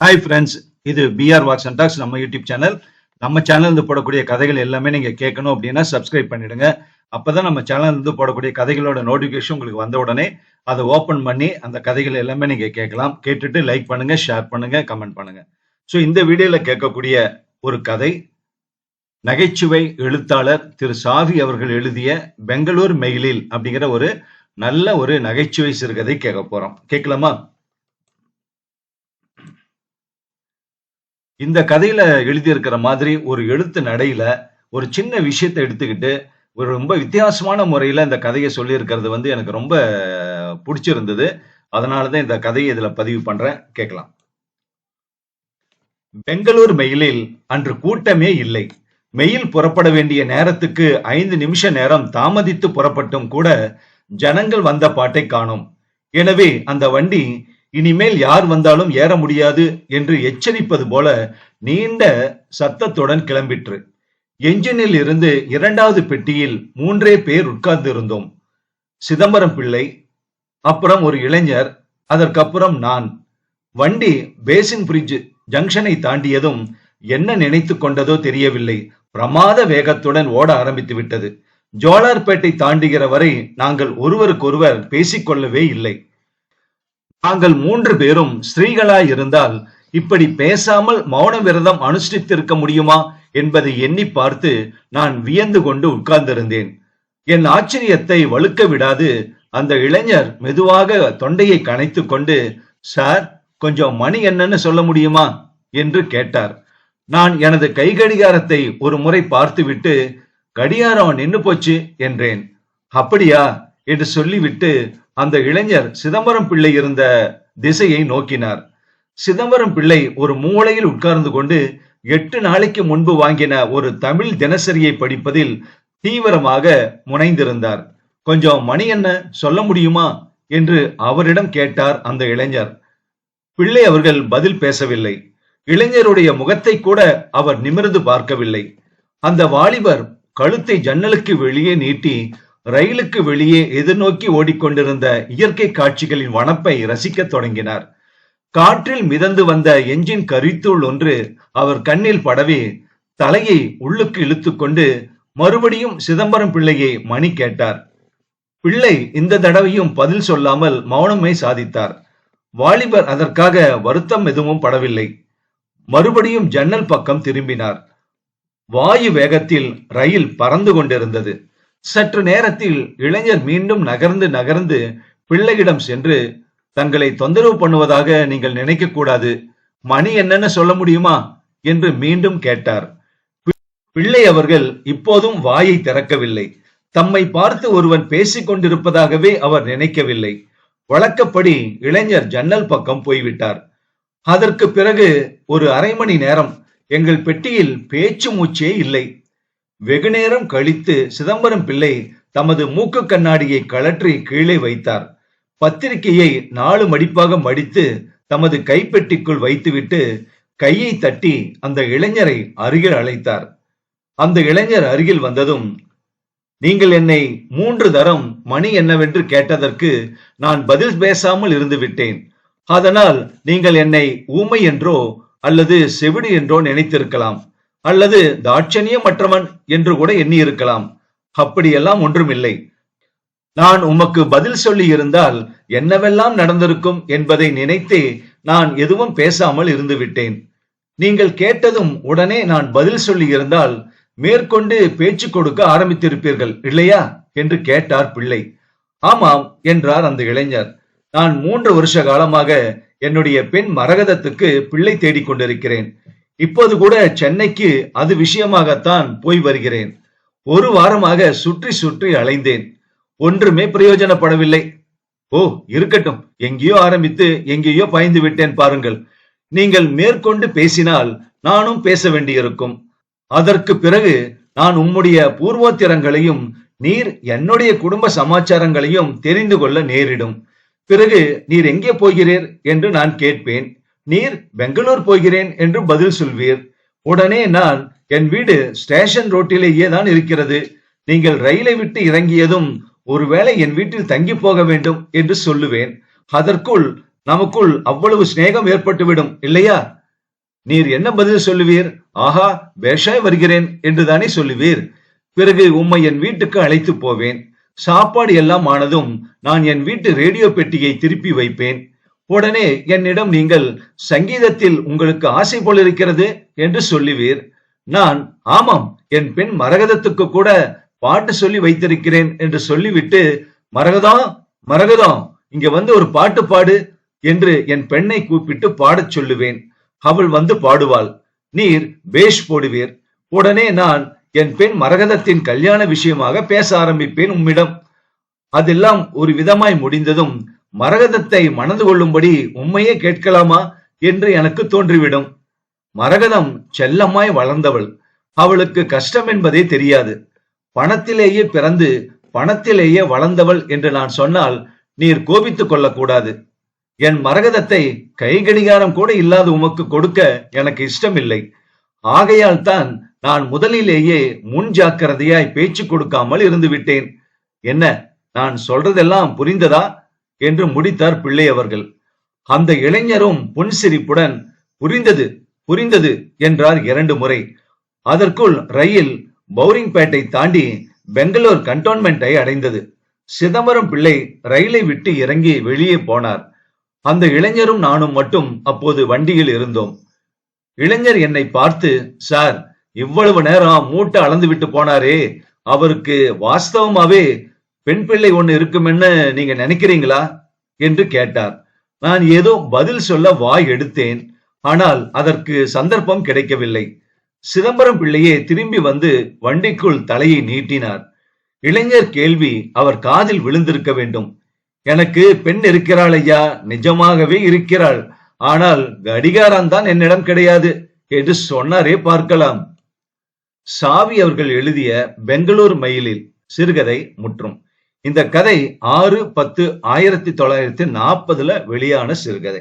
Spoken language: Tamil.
ஹாய் ஃப்ரெண்ட்ஸ் இது பிஆர் வாக்ஸ் அண்ட் டாக்ஸ் நம்ம யூடியூப் சேனல் நம்ம சேனல் இருந்து போடக்கூடிய கதைகள் எல்லாமே நீங்கள் கேட்கணும் அப்படின்னா சப்ஸ்கிரைப் பண்ணிடுங்க. அப்பதான் நம்ம சேனல் இருந்து போடக்கூடிய கதைகளோட நோட்டிஃபிகேஷன் உங்களுக்கு வந்த உடனே அதை ஓப்பன் பண்ணி அந்த கதைகள் எல்லாமே நீங்கள் கேட்கலாம். கேட்டுட்டு லைக் பண்ணுங்க ஷேர் பண்ணுங்க கமெண்ட் பண்ணுங்க. ஸோ இந்த வீடியோவில் கேட்கக்கூடிய ஒரு கதை நகைச்சுவை எழுத்தாளர் திரு சாவி அவர்கள் எழுதிய பெங்களூர் மெயிலில் அப்படிங்கிற ஒரு நல்ல ஒரு நகைச்சுவை சிறுகதை கேட்க போகிறோம் கேட்கலாமா? இந்த கதையில எழுதியிருக்கிற மாதிரி ஒரு எழுத்து நடையில ஒரு சின்ன விஷயத்தை எடுத்துக்கிட்டு ஒரு ரொம்ப வித்தியாசமான முறையில இந்த கதையை சொல்லியிருக்கிறது வந்து எனக்கு ரொம்ப பிடிச்சிருந்தது. அதனாலதான் இந்த கதையை இதுல பதிவு பண்றேன். கேட்கலாம். பெங்களூர் மெயிலில் அன்று கூட்டமே இல்லை. மெயில் புறப்பட வேண்டிய நேரத்துக்கு ஐந்து நிமிஷ நேரம் தாமதித்து புறப்பட்டும் கூட ஜனங்கள் வந்த பாட்டை காணும். எனவே அந்த வண்டி இனிமேல் யார் வந்தாலும் ஏற முடியாது என்று எச்சரிப்பது போல நீண்ட சத்தத்துடன் கிளம்பிற்று. என்ஜினில் இருந்து இரண்டாவது பெட்டியில் மூன்றே பேர் உட்கார்ந்திருந்தோம். சிதம்பரம் பிள்ளை அப்புறம் ஒரு இளைஞர் அதற்கப்புறம் நான். வண்டி பேசின் பிரிட்ஜ் ஜங்ஷனை தாண்டியதும் என்ன நினைத்து கொண்டதோ தெரியவில்லை. பிரமாத வேகத்துடன் ஓட ஆரம்பித்து விட்டது. ஜோலார்பேட்டை தாண்டுகிற வரை நாங்கள் ஒருவருக்கொருவர் பேசிக்கொள்ளவே இல்லை. நாங்கள் மூன்று பேரும் ஸ்திரீகளாய் இருந்தால் இப்படி பேசாமல் மௌன விரதம் அனுஷ்டித்திருக்க முடியுமா என்பதை எண்ணி பார்த்து நான் வியந்து கொண்டு உட்கார்ந்திருந்தேன். என் ஆச்சரியத்தை வழுக்க விடாது அந்த இளைஞர் மெதுவாக தொண்டையை கணைத்து கொண்டு சார் கொஞ்சம் மணி என்னன்னு சொல்ல முடியுமா? என்று கேட்டார். நான் எனது கை கடிகாரத்தை ஒரு முறை பார்த்துவிட்டு கடிகாரம் நின்னு போச்சு என்றேன். அப்படியா? என்று சொல்லிவிட்டு அந்த இளைஞர் சிதம்பரம் பிள்ளை இருந்த திசையை நோக்கினார். சிதம்பரம் பிள்ளை ஒரு மூளையில் உட்கார்ந்து கொண்டு எட்டு நாளைக்கு முன்பு வாங்கின ஒரு தமிழ் தினசரியை படிப்பதில் தீவிரமாக முனைந்திருந்தார். கொஞ்சம் மணி என்ன சொல்ல முடியுமா என்று அவரிடம் கேட்டார் அந்த இளைஞர். பிள்ளை அவர்கள் பதில் பேசவில்லை. இளைஞருடைய முகத்தை கூட அவர் நிமிர்ந்து பார்க்கவில்லை. அந்த வாலிபர் கழுத்தை ஜன்னலுக்கு வெளியே நீட்டி ரயிலுக்கு வெளியே எதிர்நோக்கி ஓடிக்கொண்டிருந்த இயற்கை காட்சிகளின் வனப்பை ரசிக்கத் தொடங்கினார். காற்றில் மிதந்து வந்த எஞ்சின் கரித்தூள் ஒன்று அவர் கண்ணில் படவே தலையை உள்ளுக்கு இழுத்துக்கொண்டு மறுபடியும் சிதம்பரம் பிள்ளையை மணி கேட்டார். பிள்ளை இந்த தடவையும் பதில் சொல்லாமல் மௌனமே சாதித்தார். வாலிபர் அதற்காக வருத்தம் எதுவும் படவில்லை. மறுபடியும் ஜன்னல் பக்கம் திரும்பினார். வாயு வேகத்தில் ரயில் பறந்து கொண்டிருந்தது. சற்று நேரத்தில் இளைஞர் மீண்டும் நகர்ந்து நகர்ந்து பிள்ளையிடம் சென்று தங்களை தொந்தரவு பண்ணுவதாக நீங்கள் நினைக்க கூடாது. மணி என்னன்னு சொல்ல முடியுமா? என்று மீண்டும் கேட்டார். பிள்ளை அவர்கள் இப்போதும் வாயை திறக்கவில்லை. தம்மை பார்த்து ஒருவன் பேசிக் கொண்டிருப்பதாகவே அவர் நினைக்கவில்லை. வழக்கப்படி இளைஞர் ஜன்னல் பக்கம் போய்விட்டார். அதற்கு பிறகு ஒரு அரை மணி நேரம் எங்கள் பெட்டியில் பேச்சு மூச்சே இல்லை. வெகு நேரம் கழித்து சிதம்பரம் பிள்ளை தமது மூக்கு கண்ணாடியை கழற்றி கீழே வைத்தார். பத்திரிகையை நாலு மடிப்பாக மடித்து தமது கைப்பெட்டிக்குள் வைத்துவிட்டு கையை தட்டி அந்த இளைஞரை அருகில் அழைத்தார். அந்த இளைஞர் அருகில் வந்ததும் நீங்கள் என்னை மூன்று தரம் மணி என்னவென்று கேட்டதற்கு நான் பதில் பேசாமல் இருந்து விட்டேன். அதனால் நீங்கள் என்னை ஊமை என்றோ அல்லது செவிடு என்றோ நினைத்திருக்கலாம். அல்லது தாட்சணியமற்றவன் என்று கூட எண்ணி இருக்கலாம் அப்படியெல்லாம் ஒன்றுமில்லை. நான் உமக்கு பதில் சொல்லி இருந்தால் என்னவெல்லாம் நடந்திருக்கும் என்பதை நினைத்தே நான் எதுவும் பேசாமல் இருந்துவிட்டேன் நீங்கள் கேட்டதும் உடனே நான் பதில் சொல்லி இருந்தால் மேற்கொண்டு பேச்சு கொடுக்க ஆரம்பித்திருப்பீர்கள் இல்லையா? என்று கேட்டார் பிள்ளை. ஆமாம் என்றார் அந்த இளைஞர். நான் மூன்று வருஷ காலமாக என்னுடைய பெண் மரகதத்துக்கு பிள்ளை தேடிக் கொண்டிருக்கிறேன் இப்போது கூட சென்னைக்கு அது விஷயமாகத்தான் போய் வருகிறேன். ஒரு வாரமாக சுற்றி சுற்றி அலைந்தேன். ஒன்றுமே பிரயோஜனப்படவில்லை. ஓ இருக்கட்டும். எங்கேயோ ஆரம்பித்து எங்கேயோ பாய்ந்து விட்டேன் பாருங்கள். நீங்கள் மேற்கொண்டு பேசினால் நானும் பேச வேண்டியிருக்கும். அதற்கு பிறகு நான் உம்முடைய பூர்வோத்திரங்களையும் நீர் என்னுடைய குடும்ப சமாச்சாரங்களையும் தெரிந்து கொள்ள நேரிடும். பிறகு நீர் எங்கே போகிறீர் என்று நான் கேட்பேன். நீர் பெங்களூர் போகிறேன் என்று பதில் சொல்வீர். உடனே நான் என் வீடு ஸ்டேஷன் ரோட்டிலேயே தான் இருக்கிறது. நீங்கள் ரயிலை விட்டு இறங்கியதும் ஒருவேளை என் வீட்டில் தங்கி போக வேண்டும் என்று சொல்லுவேன். அதற்குள் நமக்குள் அவ்வளவு சிநேகம் ஏற்பட்டுவிடும் இல்லையா? நீர் என்ன பதில் சொல்லுவீர்? ஆஹா பேஷாய் வருகிறேன் என்றுதானே சொல்லுவீர். பிறகு உம்மை என் வீட்டுக்கு அழைத்து போவேன். சாப்பாடு எல்லாம் ஆனதும் நான் என் வீட்டு ரேடியோ பெட்டியை திருப்பி வைப்பேன். உடனே என்னிடம் நீங்கள் சங்கீதத்தில் உங்களுக்கு ஆசை போல் இருக்கிறது என்று சொல்லுவீர். நான் ஆமாம் என் பெண் மரகதத்துக்கு கூட பாட்டு சொல்லி வைத்திருக்கிறேன் என்று சொல்லிவிட்டு மரகதம் மரகதம் இங்க வந்து ஒரு பாட்டு பாடு என்று என் பெண்ணை கூப்பிட்டு பாடச் சொல்லுவேன். அவள் வந்து பாடுவாள். நீர் பேஷ் போடுவீர். உடனே நான் என் பெண் மரகதத்தின் கல்யாண விஷயமாக பேச ஆரம்பிப்பேன் உம்மிடம். அதெல்லாம் ஒரு விதமாய் முடிந்ததும் மரகதத்தை மணந்து கொள்ளும்படி உண்மையே கேட்கலாமா என்று எனக்கு தோன்றிவிடும். மரகதம் செல்லமாய் வளர்ந்தவள். அவளுக்கு கஷ்டம் என்பதே தெரியாது. பணத்திலேயே பிறந்து பணத்திலேயே வளர்ந்தவள் என்று நான் சொன்னால் நீர் கோபித்துக் கொள்ளக்கூடாது. என் மரகதத்தை கை கடிகாரம் கூட இல்லாத உமக்கு கொடுக்க எனக்கு இஷ்டமில்லை. ஆகையால் தான் நான் முதலிலேயே முன் ஜாக்கிரதையாய் பேச்சு கொடுக்காமல் இருந்து விட்டேன் என்ன நான் சொல்றதெல்லாம் புரிந்ததா? என்று முடித்தார் பிள்ளை அவர்கள். அந்த இளைஞரும் புன்சிரிப்புடன் புரிந்தது புரிந்தது என்றார் இரண்டு முறை. அதற்குள் ரயில் பௌரிங்பேட்டை தாண்டி பெங்களூர் கண்டோன்மெண்டை அடைந்தது. சிதம்பரம் பிள்ளை ரயிலை விட்டு இறங்கி வெளியே போனார். அந்த இளைஞரும் நானும் மட்டும் அப்போது வண்டியில் இருந்தோம். இளைஞர் என்னை பார்த்து சார் இவ்வளவு நேரம் மூட்டை அளந்து விட்டு போனாரே அவருக்கு வாஸ்தவமாவே பெண் பிள்ளை ஒண்ணு இருக்குமென்னு நீங்க நினைக்கிறீங்களா? என்று கேட்டார். நான் ஏதோ பதில் சொல்ல வாய் எடுத்தேன். ஆனால் அதற்கு சந்தர்ப்பம் கிடைக்கவில்லை. சிதம்பரம் பிள்ளையே திரும்பி வந்து வண்டிக்குள் தலையை நீட்டினார். இளைஞர் கேள்வி அவர் காதில் விழுந்திருக்க வேண்டும். எனக்கு பெண் இருக்கிறாள் ஐயா நிஜமாகவே இருக்கிறாள். ஆனால் கடிகாரம் தான் என்னிடம் கிடையாது என்று சொன்னாரே பார்க்கலாம். சாவி அவர்கள் எழுதிய பெங்களூர் மயிலில் சிறுகதை முற்றும். இந்த கதை ஆறு பத்து ஆயிரத்தி தொள்ளாயிரத்தி நாற்பதுல வெளியான சிறுகதை.